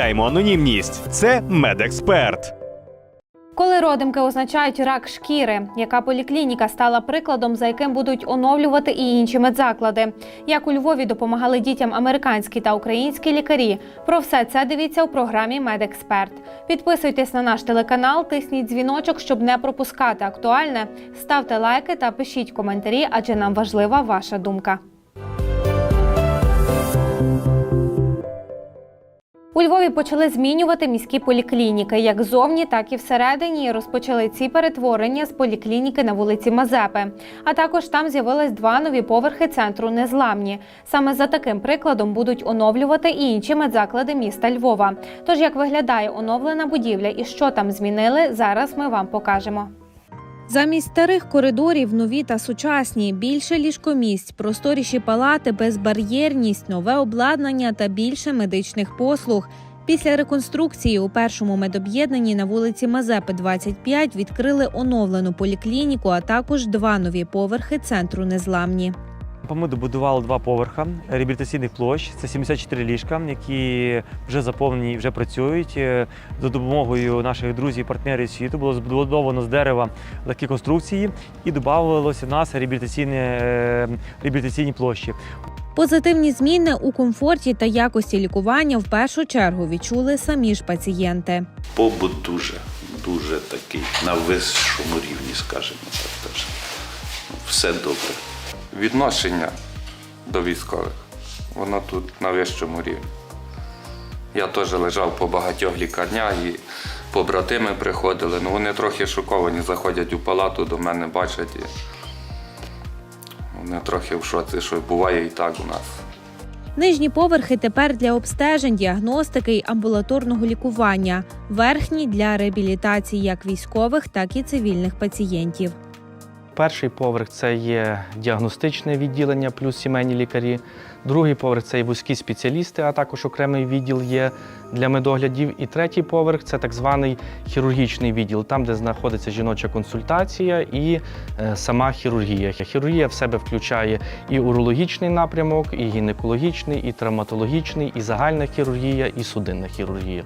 анонімність. Це медексперт. Коли родимки означають рак шкіри, яка поліклініка стала прикладом, за яким будуть оновлювати і інші медзаклади? Як у Львові допомагали дітям американські та українські лікарі? Про все це дивіться у програмі Медексперт. Підписуйтесь на наш телеканал, тисніть дзвіночок, щоб не пропускати актуальне. Ставте лайки та пишіть коментарі, адже нам важлива ваша думка. Львові почали змінювати міські поліклініки, як зовні, так і всередині. Розпочали ці перетворення з поліклініки на вулиці Мазепи. А також там з'явились два нові поверхи центру незламні. Саме за таким прикладом будуть оновлювати і інші медзаклади міста Львова. Тож як виглядає оновлена будівля і що там змінили, зараз ми вам покажемо. Замість старих коридорів нові та сучасні, більше ліжкомісць, просторіші палати, безбар'єрність, нове обладнання та більше медичних послуг. Після реконструкції у першому медоб'єднанні на вулиці Мазепи 25 відкрили оновлену поліклініку, а також два нові поверхи центру незламні. Ми добудували два поверха реабілітаційних площ. Це 74 ліжка, які вже заповнені і вже працюють. Е, За допомогою наших друзів і партнерів світу було збудовано з дерева легкі конструкції і додавалося в нас реабілітаційні, е, реабілітаційні площі. Позитивні зміни у комфорті та якості лікування в першу чергу відчули самі ж пацієнти. побут дуже, дуже такий на вищому рівні, скажімо так. Теж. Все добре. Відношення до військових. Воно тут на вищому рівні. Я теж лежав по багатьох лікарнях і побратими приходили. Ну вони трохи шоковані, заходять у палату, до мене бачать. І вони трохи в шоці, що буває і так у нас. Нижні поверхи тепер для обстежень, діагностики й амбулаторного лікування, верхні для реабілітації як військових, так і цивільних пацієнтів. Перший поверх це є діагностичне відділення плюс сімейні лікарі. Другий поверх це є вузькі спеціалісти, а також окремий відділ є для медоглядів. І третій поверх це так званий хірургічний відділ, там, де знаходиться жіноча консультація і е, сама хірургія. Хірургія в себе включає і урологічний напрямок, і гінекологічний, і травматологічний, і загальна хірургія, і судинна хірургія.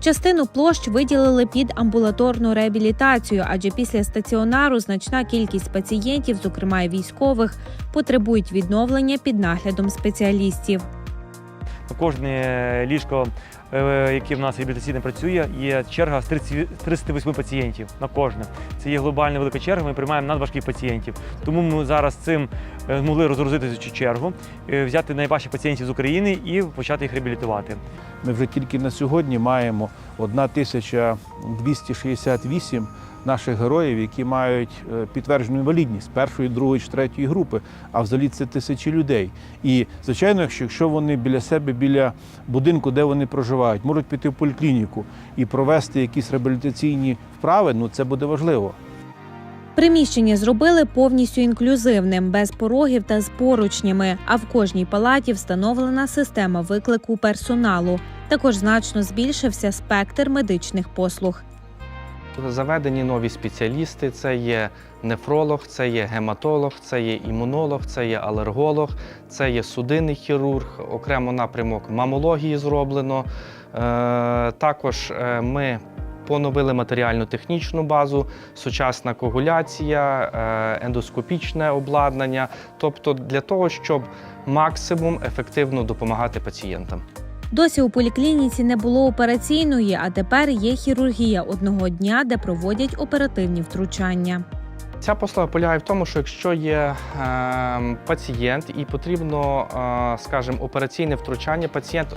Частину площ виділили під амбулаторну реабілітацію, адже після стаціонару значна кількість пацієнтів, зокрема й військових, потребують відновлення під наглядом спеціалістів. Кожне ліжко, яке в нас реабілітаційне працює, є черга з 30 38 пацієнтів на кожне. Це є глобальна велика черга. Ми приймаємо надважких пацієнтів. Тому ми зараз цим е, змогли розгрузити цю чергу, е, взяти найважчих пацієнтів з України і почати їх реабілітувати. Ми вже тільки на сьогодні маємо 1268 наших героїв, які мають е, підтверджену інвалідність першої, другої чи третьої групи, а взагалі це тисячі людей. І звичайно, якщо, вони біля себе, біля будинку, де вони проживають, можуть піти в поліклініку і провести якісь реабілітаційні вправи, ну це буде важливо. Приміщення зробили повністю інклюзивним, без порогів та з поручнями. А в кожній палаті встановлена система виклику персоналу. Також значно збільшився спектр медичних послуг. Заведені нові спеціалісти: це є нефролог, це є гематолог, це є імунолог, це є алерголог, це є судинний хірург, окремо напрямок мамології зроблено. Е, також е, ми поновили матеріально-технічну базу, сучасна коагуляція, е, ендоскопічне обладнання, тобто для того, щоб максимум ефективно допомагати пацієнтам. Досі у поліклініці не було операційної, а тепер є хірургія одного дня, де проводять оперативні втручання. Ця послуга полягає в тому, що якщо є е, пацієнт і потрібно, е, скажімо, операційне втручання, пацієнт,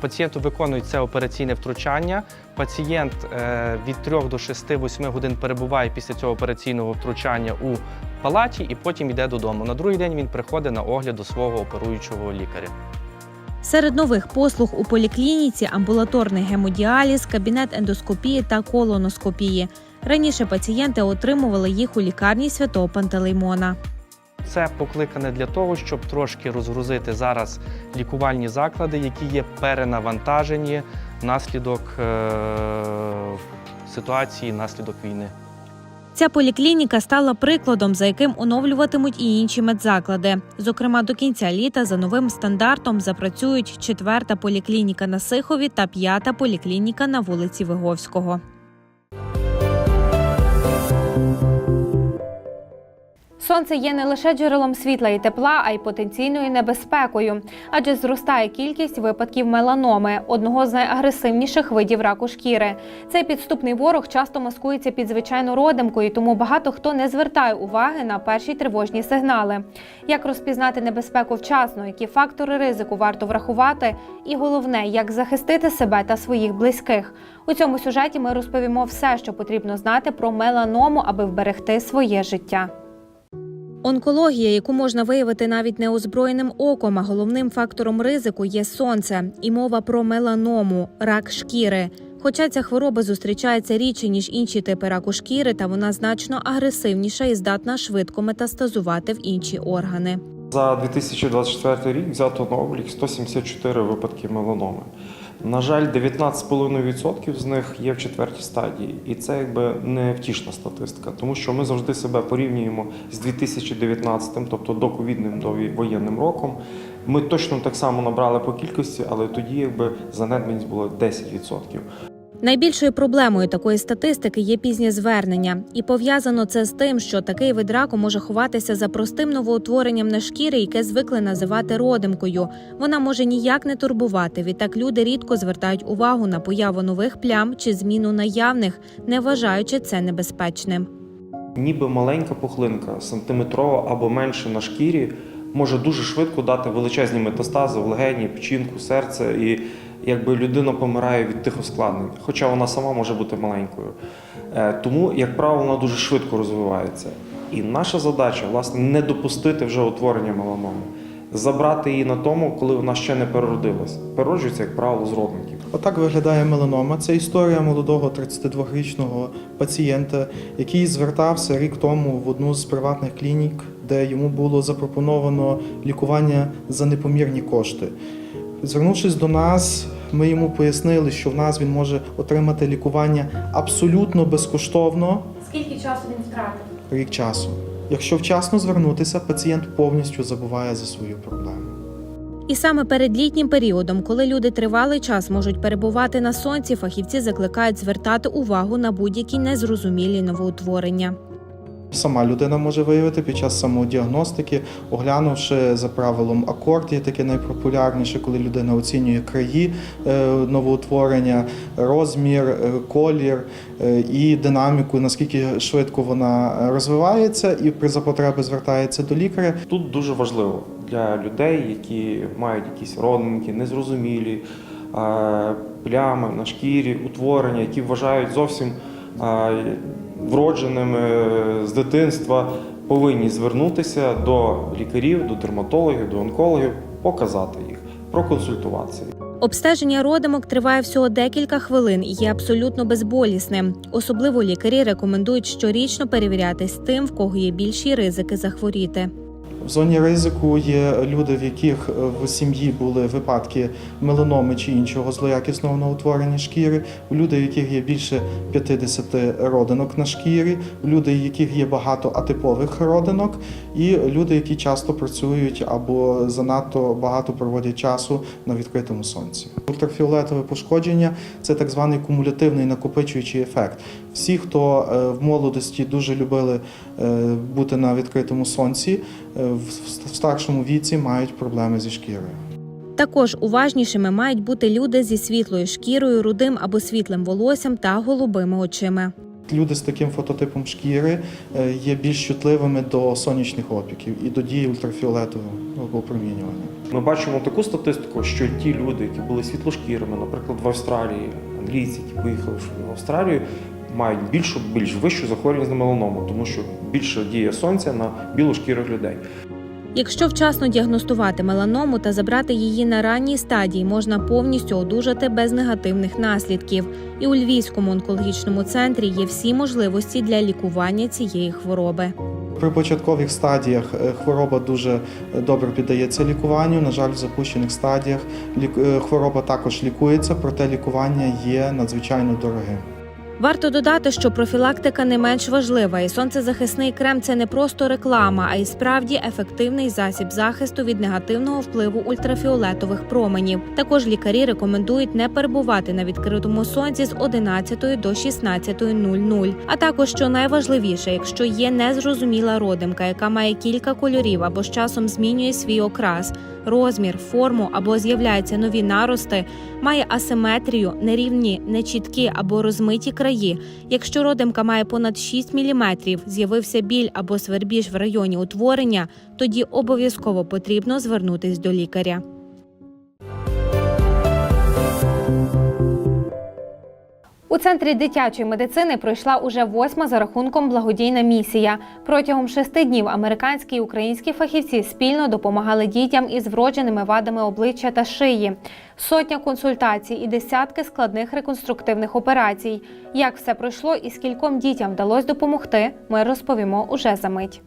пацієнту виконують це операційне втручання. Пацієнт е, від 3 до 6-8 годин перебуває після цього операційного втручання у палаті і потім йде додому. На другий день він приходить на огляд до свого оперуючого лікаря. Серед нових послуг у поліклініці амбулаторний гемодіаліз, кабінет ендоскопії та колоноскопії. Раніше пацієнти отримували їх у лікарні святого Пантелеймона. Це покликане для того, щоб трошки розгрузити зараз лікувальні заклади, які є перенавантажені внаслідок е- ситуації, внаслідок війни. Ця поліклініка стала прикладом, за яким оновлюватимуть і інші медзаклади. Зокрема, до кінця літа за новим стандартом запрацюють четверта поліклініка на Сихові та п'ята поліклініка на вулиці Виговського. Сонце є не лише джерелом світла і тепла, а й потенційною небезпекою, адже зростає кількість випадків меланоми, одного з найагресивніших видів раку шкіри. Цей підступний ворог часто маскується під звичайну родимкою, тому багато хто не звертає уваги на перші тривожні сигнали. Як розпізнати небезпеку вчасно, які фактори ризику варто врахувати, і головне, як захистити себе та своїх близьких. У цьому сюжеті ми розповімо все, що потрібно знати про меланому, аби вберегти своє життя. Онкологія, яку можна виявити навіть неозброєним оком, а головним фактором ризику є сонце, і мова про меланому рак шкіри. Хоча ця хвороба зустрічається рідше, ніж інші типи раку шкіри, та вона значно агресивніша і здатна швидко метастазувати в інші органи. За 2024 рік взято на облік 174 випадки меланоми. На жаль, 19,5% з них є в четвертій стадії, і це якби не втішна статистика, тому що ми завжди себе порівнюємо з 2019, тобто до ковідним до воєнним роком. Ми точно так само набрали по кількості, але тоді якби занедбаність було 10%. Найбільшою проблемою такої статистики є пізнє звернення, і пов'язано це з тим, що такий вид раку може ховатися за простим новоутворенням на шкірі, яке звикли називати родимкою. Вона може ніяк не турбувати. Відтак люди рідко звертають увагу на появу нових плям чи зміну наявних, не вважаючи це небезпечним. Ніби маленька пухлинка, сантиметрова або менше на шкірі, може дуже швидко дати величезні метастази в легені, печінку, серце, і якби людина помирає від тих ускладнень, хоча вона сама може бути маленькою. Е, Тому, як правило, вона дуже швидко розвивається. І наша задача, власне, не допустити вже утворення меланоми, забрати її на тому, коли вона ще не переродилась. Перероджується, як правило, з родників. Отак виглядає меланома. Це історія молодого 32-річного пацієнта, який звертався рік тому в одну з приватних клінік, де йому було запропоновано лікування за непомірні кошти. Звернувшись до нас, ми йому пояснили, що в нас він може отримати лікування абсолютно безкоштовно Скільки часу він втратив? рік часу. Якщо вчасно звернутися, пацієнт повністю забуває за свою проблему. І саме перед літнім періодом, коли люди тривалий час можуть перебувати на сонці, фахівці закликають звертати увагу на будь-які незрозумілі новоутворення. Сама людина може виявити під час самодіагностики, оглянувши за правилом акорд, є таке найпопулярніше, коли людина оцінює краї е, новоутворення, розмір, е, колір е, і динаміку, наскільки швидко вона розвивається, і при запотреби звертається до лікаря. Тут дуже важливо для людей, які мають якісь родинки, незрозумілі плями на шкірі, утворення, які вважають зовсім вродженими з дитинства, повинні звернутися до лікарів, до дерматологів, до онкологів, показати їх, проконсультуватися. Обстеження родимок триває всього декілька хвилин і є абсолютно безболісним. Особливо лікарі рекомендують щорічно перевірятись тим, в кого є більші ризики захворіти. В зоні ризику є люди, в яких е, в сім'ї були випадки меланоми чи іншого злоякісного новоутворення шкіри, у людей, у яких є більше 50 родинок на шкірі, у людей, у яких є багато атипових родинок, і люди, які часто працюють або занадто багато проводять часу на відкритому сонці. Ультрафіолетове пошкодження це так званий кумулятивний накопичуючий ефект. Всі, хто е, в молодості дуже любили е, бути на відкритому сонці, е, в старшому віці мають проблеми зі шкірою. Також уважнішими мають бути люди зі світлою шкірою, рудим або світлим волоссям та голубими очима. Люди з таким фототипом шкіри є більш чутливими до сонячних опіків і до дії ультрафіолетового опромінювання. Ми бачимо таку статистику, що ті люди, які були світлошкірими, наприклад, в Австралії, англійці, які поїхали в Австралію, мають більшу, більш вищу захворюваність на меланому, тому що більше діє сонця на білошкірих людей. Якщо вчасно діагностувати меланому та забрати її на ранній стадії, можна повністю одужати без негативних наслідків. І у Львівському онкологічному центрі є всі можливості для лікування цієї хвороби. При початкових стадіях е, хвороба дуже добре піддається лікуванню. На жаль, в запущених стадіях е, хвороба також лікується, проте лікування є надзвичайно дорогим. Варто додати, що профілактика не менш важлива, і сонцезахисний крем це не просто реклама, а й справді ефективний засіб захисту від негативного впливу ультрафіолетових променів. Також лікарі рекомендують не перебувати на відкритому сонці з 11 до 16.00. А також, що найважливіше, якщо є незрозуміла родимка, яка має кілька кольорів або з часом змінює свій окрас, розмір, форму або з'являються нові нарости, має асиметрію, нерівні, нечіткі або розмиті краї. Якщо родимка має понад 6 мм, з'явився біль або свербіж в районі утворення, тоді обов'язково потрібно звернутись до лікаря. У центрі дитячої медицини пройшла уже восьма за рахунком благодійна місія. Протягом шести днів американські і українські фахівці спільно допомагали дітям із вродженими вадами обличчя та шиї. Сотня консультацій і десятки складних реконструктивних операцій. Як все пройшло і скільком дітям вдалося допомогти, ми розповімо уже за мить.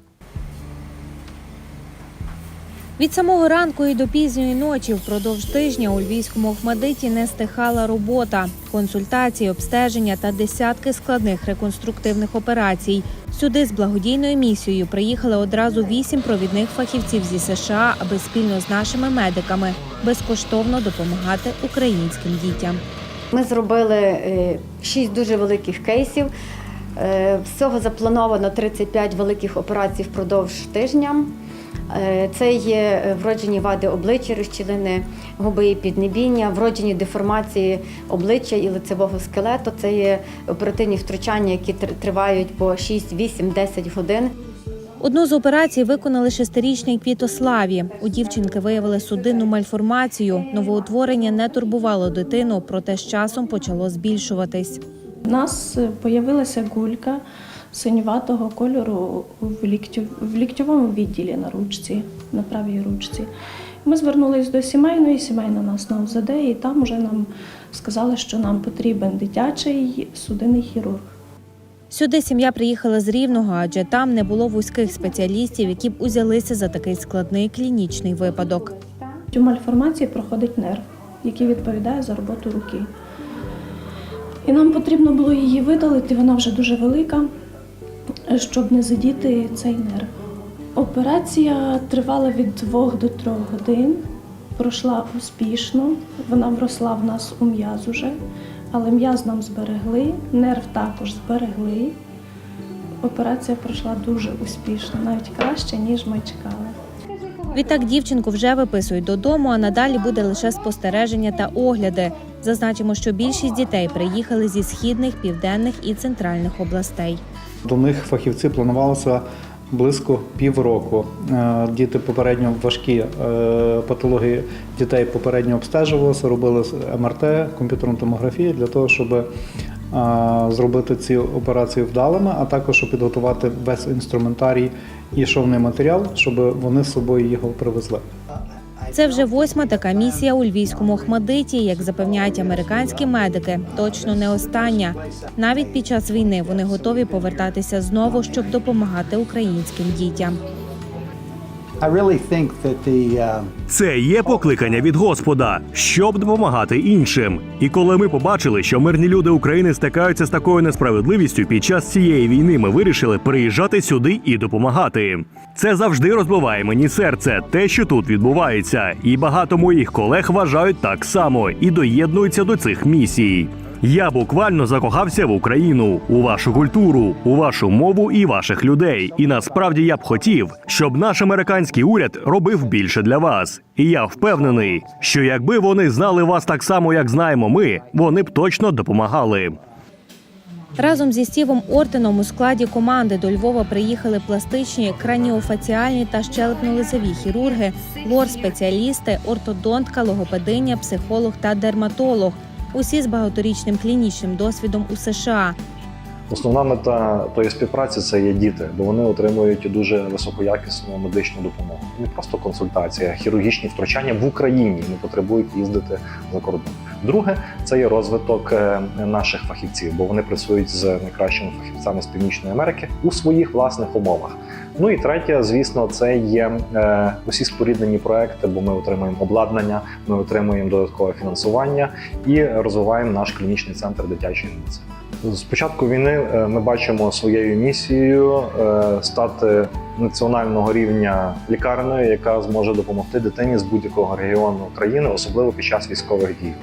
Від самого ранку і до пізньої ночі впродовж тижня у львівському Охмадиті не стихала робота, консультації, обстеження та десятки складних реконструктивних операцій. Сюди з благодійною місією приїхали одразу вісім провідних фахівців зі США, аби спільно з нашими медиками безкоштовно допомагати українським дітям. Ми зробили е, шість дуже великих кейсів. Е, Всього заплановано 35 великих операцій впродовж тижня. Е, Це є е, вроджені вади обличчя, розчілини губи і піднебіння, вроджені деформації обличчя і лицевого скелету. Це є оперативні втручання, які тр- тривають по 6, 8, 10 годин. Одну з операцій виконали шестирічній Квітославі. У дівчинки виявили судинну мальформацію. Новоутворення не турбувало дитину, проте з часом почало збільшуватись. У нас з'явилася гулька синюватого кольору в, ліктю, в ліктьовому відділі на ручці, на правій ручці. Ми звернулись до сімейної, сімейна нас на УЗД, і там вже нам сказали, що нам потрібен дитячий судинний хірург. Сюди сім'я приїхала з Рівного, адже там не було вузьких спеціалістів, які б узялися за такий складний клінічний випадок. У мальформації проходить нерв, який відповідає за роботу руки. І нам потрібно було її видалити, вона вже дуже велика, щоб не задіти цей нерв. Операція тривала від 2 до 3 годин, пройшла успішно, вона вросла в нас у м'яз уже, але м'яз нам зберегли, нерв також зберегли. Операція пройшла дуже успішно, навіть краще, ніж ми чекали. Відтак дівчинку вже виписують додому, а надалі буде лише спостереження та огляди. Зазначимо, що більшість дітей приїхали зі східних, південних і центральних областей. До них фахівці планувалося близько півроку. Е, Діти попередньо важкі е, патології дітей попередньо обстежувалися, робили МРТ, комп'ютерну томографію для того, щоб е, зробити ці операції вдалими, а також підготувати весь інструментарій і шовний матеріал, щоб вони з собою його привезли. Це вже восьма така місія у львівському Охмадиті, як запевняють американські медики. Точно не остання. Навіть під час війни вони готові повертатися знову, щоб допомагати українським дітям. Це є покликання від Господа, щоб допомагати іншим. І коли ми побачили, що мирні люди України стикаються з такою несправедливістю під час цієї війни, ми вирішили приїжджати сюди і допомагати. Це завжди розбиває мені серце, те, що тут відбувається, і багато моїх колег вважають так само і доєднуються до цих місій. Я буквально закохався в Україну, у вашу культуру, у вашу мову і ваших людей. І насправді я б хотів, щоб наш американський уряд робив більше для вас. І я впевнений, що якби вони знали вас так само, як знаємо ми, вони б точно допомагали. Разом зі Стівом Ортеном у складі команди до Львова приїхали пластичні, краніофаціальні та щелепно-лицеві хірурги, лор-спеціалісти, ортодонтка, логопединя, психолог та дерматолог. Усі з багаторічним клінічним досвідом у США. Основна мета тої співпраці це є діти, бо вони отримують дуже високоякісну медичну допомогу. Не просто консультація, а хірургічні втручання в Україні не потребують їздити за кордон. Друге, це є розвиток е, наших фахівців, бо вони працюють з найкращими фахівцями з Північної Америки у своїх власних умовах. Ну і третє, звісно, це є е, усі споріднені проекти, бо ми отримуємо обладнання, ми отримуємо додаткове фінансування і розвиваємо наш клінічний центр дитячої медицини. З початку війни е, ми бачимо своєю місією е, стати національного рівня лікарнею, яка зможе допомогти дитині з будь-якого регіону країни, особливо під час військових дій.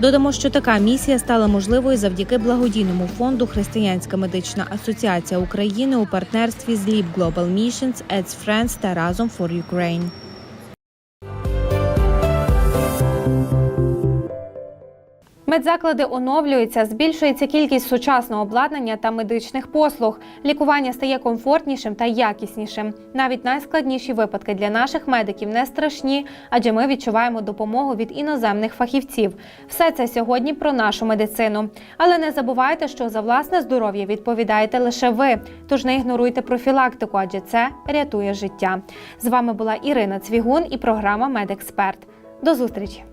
Додамо, що така місія стала можливою завдяки благодійному фонду Християнська медична асоціація України у партнерстві з Leap Global Missions, Aids Friends та Разом for Ukraine. Медзаклади оновлюються, збільшується кількість сучасного обладнання та медичних послуг. Лікування стає комфортнішим та якіснішим. Навіть найскладніші випадки для наших медиків не страшні, адже ми відчуваємо допомогу від іноземних фахівців. Все це сьогодні про нашу медицину. Але не забувайте, що за власне здоров'я відповідаєте лише ви. Тож не ігноруйте профілактику, адже це рятує життя. З вами була Ірина Цвігун і програма Медексперт. До зустрічі!